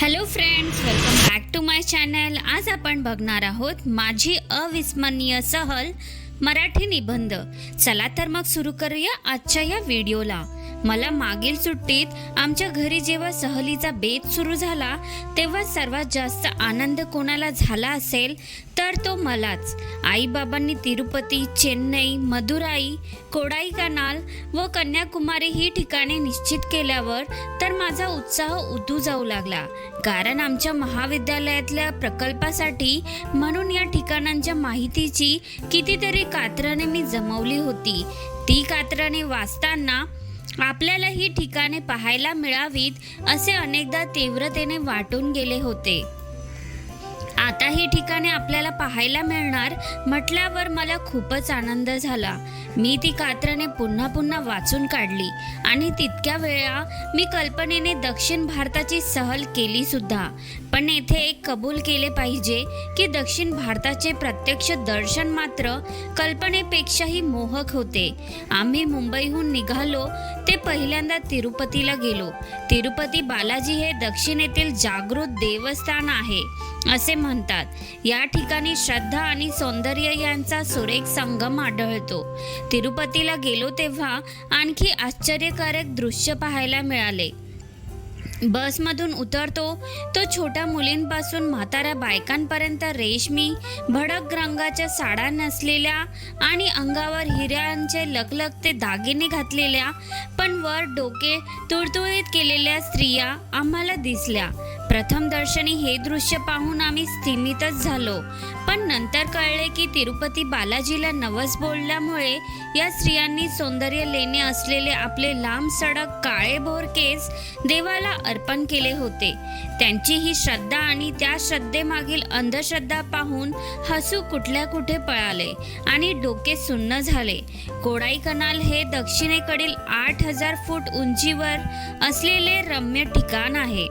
Hello friends welcome back to my channel आज आपण बघणार आहोत माझी अविस्मरणीय सहल मराठी निबंध. चला तर मग सुरू करूया आजच्या या व्हिडिओला मला मागील सुट्टीत आमच्या घरी जेव्हा सहलीचा बेत सुरू झाला तेव्हा सर्वात जास्त आनंद कोणाला झाला असेल तर तो मलाच. आईबाबांनी तिरुपती चेन्नई मदुराई कोडाई कनाल व कन्याकुमारी ही ठिकाणे निश्चित केल्यावर तर माझा उत्साह उतू जाऊ लागला. कारण आमच्या महाविद्यालयातल्या प्रकल्पासाठी म्हणून या ठिकाणांच्या माहितीची कितीतरी कात्राने मी जमवली होती. ती कात्राने वाचताना आपल्याला ही ठिकाणे पाहायला मिळावीत असे अनेकदा तीव्रतेने वाटून गेले होते. आता ही ठिकाणे आपल्याला पाहायला मिळणार म्हटल्यावर मला खूपच आनंद झाला. मी ती कात्रणे पुन्हा पुन्हा वाचून काढली आणि तितक्या वेळा मी कल्पनेने दक्षिण भारताची सहल केली सुद्धा. पण येथे एक कबूल केले पाहिजे की दक्षिण भारताचे प्रत्यक्ष दर्शन मात्र कल्पनेपेक्षाही मोहक होते. आम्ही मुंबईहून निघालो ते पहिल्यांदा तिरुपतीला गेलो. तिरुपती बालाजी हे दक्षिणेतील जागृत देवस्थान आहे असे म्हणतात. या ठिकाणी श्रद्धा आणि सौंदर्य यांचा सुरेख संगम आढळतो. तिरुपतीला गेलो तेव्हा आणखी आश्चर्यकारक दृश्य पाहायला मिळाले. बसमधून उतरतो तो छोट्या मुलींपासून म्हाताऱ्या बायकांपर्यंत रेशमी भडक रंगाच्या साड्या नसलेल्या आणि अंगावर हिऱ्यांचे लकलकते दागिने घातलेल्या पण वर डोके तुळतुळीत केलेल्या स्त्रिया आम्हाला दिसल्या. प्रथम दर्शनी हे दृश्य पाहून आम्ही स्थिमितच झालो पण नंतर कळले की तिरुपती बालाजीला नवस बोलल्यामुळे या स्त्रियांनी सौंदर्य लेणे असलेले आपले लांब सडक काळे भोर केस देवाला अर्पण केले होते. त्यांची ही श्रद्धा आणि त्या श्रद्धेमागील अंधश्रद्धा पाहून हसू कुठल्या कुठे पळाले आणि डोके सुन्न झाले. कोडाई कनाल हे दक्षिणेकडील आठ हजार फूट उंचीवर असलेले रम्य ठिकाण आहे.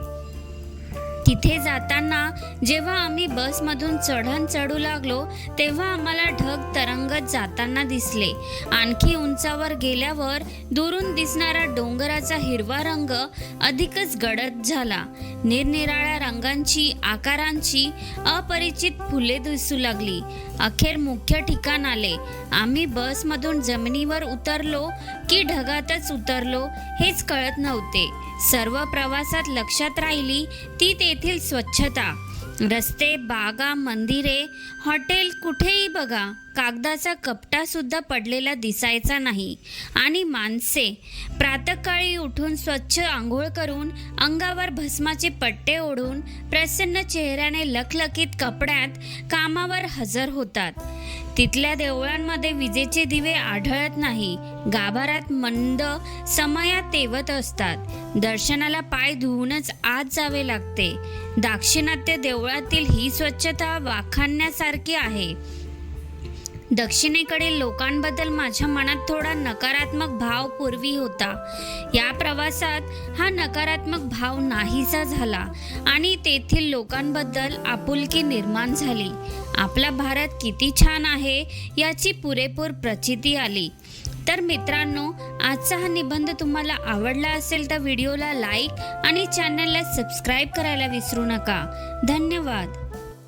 तिथे जाताना जेव्हा आम्ही बसमधून चढण चढू लागलो तेव्हा आम्हाला ढग तरंगत जाताना दिसले. आणखी उंचावर गेल्यावर दुरून दिसणारा डोंगराचा हिरवा रंग अधिकच गडद झाला. निरनिराळ्या रंगांची आकारांची अपरिचित फुले दिसू लागली. अखेर मुख्य ठिकाण आले. आम्ही बसमधून जमिनीवर उतरलो की ढगातच उतरलो हेच कळत नव्हते. सर्व प्रवासात लक्षात राहिली ती तेथील स्वच्छता. रस्ते बागा मंदिरे हॉटेल कुठेही बघा कागदाचा कपटासुद्धा पडलेला दिसायचा नाही. आणि माणसे प्रातकाळी उठून स्वच्छ आंघोळ करून अंगावर भस्माचे पट्टे ओढून प्रसन्न चेहऱ्याने लखलखीत कपड्यात कामावर हजर होतात. तिथल्या देवळांमध्ये विजेचे दिवे आढळत नाही. गाभारात मंद समयात तेवत असतात. दर्शनाला पाय धुवूनच आत जावे लागते. दाक्षिणात्य देवळातील ही स्वच्छता वाखाणण्यासारखी आहे. दक्षिणेकडील लोकांबद्दल माझ्या मनात थोडा नकारात्मक भाव पूर्वी होता. या प्रवासात हा नकारात्मक भाव नाहीसा झाला आणि तेथील लोकांबद्दल आपुलकी निर्माण झाली. आपला भारत किती छान आहे याची पुरेपूर प्रचिती आली. तर मित्रांनो आजचा हा निबंध तुम्हाला आवडला असेल तर व्हिडिओला लाईक आणि चॅनलला सबस्क्राईब करायला विसरू नका. धन्यवाद.